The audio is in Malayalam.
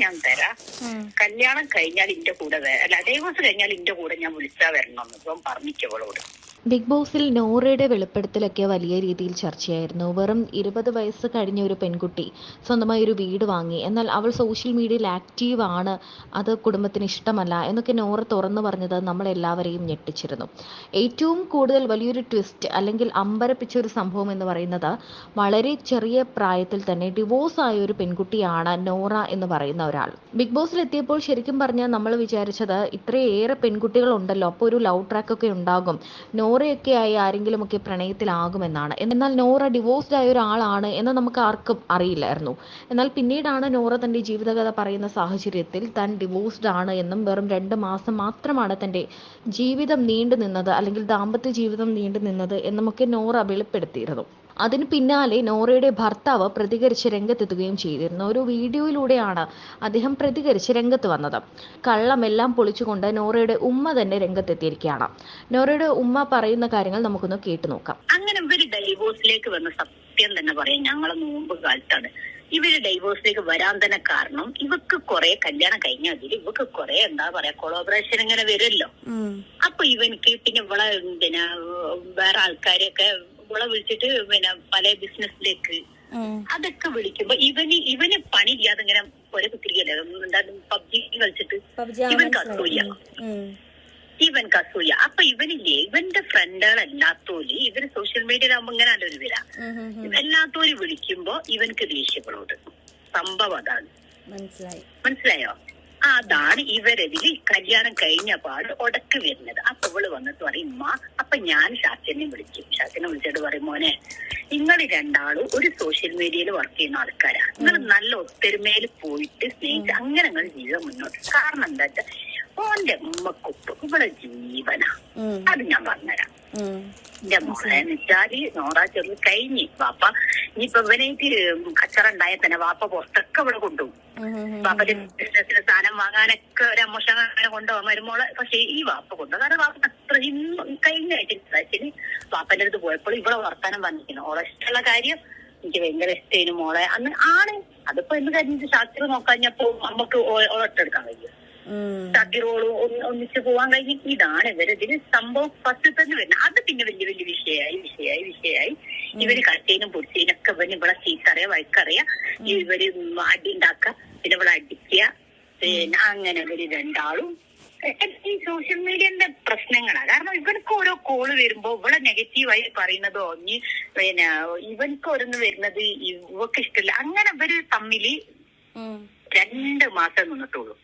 ഞാൻ തരാം. കല്യാണം കഴിഞ്ഞാൽ ഇന്റെ കൂടെ അല്ല ഡൈവോഴ്സ് കഴിഞ്ഞാൽ ഇന്റെ കൂടെ ഞാൻ വിളിച്ചാ വരണം എന്ന് ഇപ്പം പറഞ്ഞിക്കവളോട് ബിഗ് ബോസിൽ നോറയുടെ വെളിപ്പെടുത്തലൊക്കെ വലിയ രീതിയിൽ ചർച്ചയായിരുന്നു. വെറും ഇരുപത് വയസ്സ് കഴിഞ്ഞ ഒരു പെൺകുട്ടി സ്വന്തമായി ഒരു വീട് വാങ്ങി. എന്നാൽ അവൾ സോഷ്യൽ മീഡിയയിൽ ആക്റ്റീവ് ആണ്. അത് കുടുംബത്തിന് ഇഷ്ടമല്ല എന്നൊക്കെ നോറ തുറന്നു പറഞ്ഞത് നമ്മളെല്ലാവരെയും ഞെട്ടിച്ചിരുന്നു. ഏറ്റവും കൂടുതൽ വലിയൊരു ട്വിസ്റ്റ് അല്ലെങ്കിൽ അമ്പരപ്പിച്ച ഒരു സംഭവം എന്ന് പറയുന്നത് വളരെ ചെറിയ പ്രായത്തിൽ തന്നെ ഡിവോഴ്സ് ആയ ഒരു പെൺകുട്ടിയാണ് നോറ എന്ന് പറയുന്ന ഒരാൾ. ബിഗ് ബോസിൽ എത്തിയപ്പോൾ ശരിക്കും പറഞ്ഞാൽ നമ്മൾ വിചാരിച്ചത് ഇത്രയേറെ പെൺകുട്ടികൾ ഉണ്ടല്ലോ അപ്പോൾ ഒരു ലവ് ട്രാക്ക് ഒക്കെ ഉണ്ടാകും. നോറയൊക്കെ ആയി ആരെങ്കിലുമൊക്കെ പ്രണയത്തിലാകുമെന്നാണ്. എന്നാൽ നോറ ഡിവോഴ്സ്ഡ് ആയ ഒരാളാണ് എന്ന് നമുക്ക് ആർക്കും അറിയില്ലായിരുന്നു. എന്നാൽ പിന്നീടാണ് നോറ തന്റെ ജീവിതകഥ പറയുന്ന സാഹചര്യത്തിൽ താൻ ഡിവോഴ്സ്ഡ് ആണ് എന്നും വെറും രണ്ട് മാസം മാത്രമാണ് തന്റെ ജീവിതം നീണ്ടു നിന്നത് അല്ലെങ്കിൽ ദാമ്പത്യ ജീവിതം നീണ്ടു നിന്നത് എന്നുമൊക്കെ നോറ വെളിപ്പെടുത്തിയിരുന്നു. അതിന് പിന്നാലെ നോറയുടെ ഭർത്താവ് പ്രതികരിച്ച് രംഗത്തെത്തുകയും ചെയ്തിരുന്നു. ഒരു വീഡിയോയിലൂടെയാണ് അദ്ദേഹം പ്രതികരിച്ച് രംഗത്ത് വന്നത്. കള്ളമെല്ലാം പൊളിച്ചുകൊണ്ട് നോറയുടെ ഉമ്മ തന്നെ രംഗത്തെത്തിയിരിക്കുകയാണ്. നോറയുടെ ഉമ്മ പറയുന്ന കാര്യങ്ങൾ നമുക്കൊന്ന് കേട്ടു നോക്കാം. അങ്ങനെ ഇവർ ഡൈവോഴ്സിലേക്ക് വന്ന സത്യം തന്നെ പറയാം. ഞങ്ങളെ മുമ്പ് കാലത്താണ് ഇവർ ഡൈവോഴ്സിലേക്ക് വരാൻ തന്നെ കാരണം ഇവക്ക് കുറെ കല്യാണം കഴിഞ്ഞ അതിൽ ഇവക്ക് കുറെ എന്താ പറയാ കൊളോബറേഷൻ ഇങ്ങനെ വരുമല്ലോ. അപ്പൊ ഇവനിക്ക് പിന്നെ ഇവളെ പിന്നെ വേറെ ആൾക്കാരെയൊക്കെ ഇവളെ വിളിച്ചിട്ട് പിന്നെ പല ബിസിനസ്സിലേക്ക് അതൊക്കെ വിളിക്കുമ്പോ ഇവന് ഇവന് പണിയില്ലാതെ ഇങ്ങനെ ഒരേ കുത്തിരിക്കല്ലേ? എന്താ പബ്ജി കളിച്ചിട്ട് ഇവൻ കസൂയ ഇവൻ കസൂയ അപ്പൊ ഇവനില്ലേ ഇവന്റെ ഫ്രണ്ടുകളല്ലാത്തോൽ ഇവർ സോഷ്യൽ മീഡിയയിലാകുമ്പോ ഇങ്ങനെ ഒരു വില എല്ലാത്തോര് വിളിക്കുമ്പോ ഇവൻക്ക് ദേഷ്യപ്പെടോട് സംഭവം അതാണ്. മനസ്സിലായി? അതാണ് ഇവരതിൽ കല്യാണം കഴിഞ്ഞ പാട് ഉടക്ക് വരുന്നത്. അപ്പൊ അവൾ വന്നിട്ട് പറയും ഉമ്മ അപ്പൊ ഞാൻ ശാസ്ത്രനെ വിളിച്ചു ശാസ്ത്രനെ വിളിച്ചിട്ട് പറയും മോനെ നിങ്ങൾ രണ്ടാളും ഒരു സോഷ്യൽ മീഡിയയിൽ വർക്ക് ചെയ്യുന്ന ആൾക്കാരാണ് നിങ്ങൾ നല്ല ഒത്തൊരുമയിൽ പോയിട്ട് സ്നേഹിച്ച് അങ്ങനെ നിങ്ങൾ ജീവിതം മുന്നോട്ട് കാരണം എന്താ വെച്ചാൽ ഓന്റെ ഉമ്മക്കൊപ്പ് ഇവിടെ ജീവന. അത് ഞാൻ പറഞ്ഞുതരാം. എന്റെ മോളെ എന്ന് വെച്ചാൽ നോറാ ചെറു കഴിഞ്ഞ് വാപ്പ ഇനിയിപ്പൊ ഇവനായിട്ട് കച്ചറ ഉണ്ടായ തന്നെ വാപ്പ പുറത്തൊക്കെ ഇവിടെ കൊണ്ടുപോകും. വാപ്പന്റെ ബിസിനസ്സിന് സാധനം വാങ്ങാനൊക്കെ ഒരു അമ്മോഷം അങ്ങനെ കൊണ്ടുപോകാൻ വരുമ്പോൾ പക്ഷെ ഈ വാപ്പ കൊണ്ടുപോകും കാരണം വാപ്പ അത്ര ഇന്നും കഴിഞ്ഞ ആഴ്ചയിൽ വാപ്പന്റെ അടുത്ത് പോയപ്പോൾ ഇവിടെ വർത്താനം വന്നിരിക്കുന്നു ഓളെ ഇഷ്ടമുള്ള കാര്യം എനിക്ക് ഭയങ്കര ഇഷ്ടേനു മോളെ. അന്ന് ആണ്. അതിപ്പോ എന്ത് കാര്യം ശാസ്ത്രം നോക്കാഞ്ഞപ്പോ നമുക്ക് ഒട്ടെടുക്കാൻ കഴിയും. ഷാക്കിറോളും ഒന്നിച്ച് പോവാൻ കഴിഞ്ഞ ഇതാണ് ഇതിന് സംഭവം ഫസ്റ്റ് തന്നെ വരുന്നത് അത് പിന്നെ വലിയ വലിയ വിഷയമായി വിഷയമായി വിഷയമായി. ഇവർ കട്ടേനും പൊടിച്ചേനും ഒക്കെ ഇവന് ഇവിടെ ചീത്തറിയ വഴക്കറിയ. ഇവർ അടി ഉണ്ടാക്കുക പിന്നെ ഇവിടെ അടിക്കുക. പിന്നെ അങ്ങനെ ഇവർ രണ്ടാളും ഈ സോഷ്യൽ മീഡിയന്റെ പ്രശ്നങ്ങളാണ് കാരണം ഇവർക്ക് ഓരോ കോൾ വരുമ്പോ ഇവിടെ നെഗറ്റീവായി പറയുന്നതോ ഇനി പിന്നെ ഇവർക്ക് ഓരോന്ന് വരുന്നത് ഇവക്ക് ഇഷ്ടമില്ല അങ്ങനെ ഇവർ തമ്മിൽ രണ്ട് മാസം നിന്നിട്ടുള്ളൂ.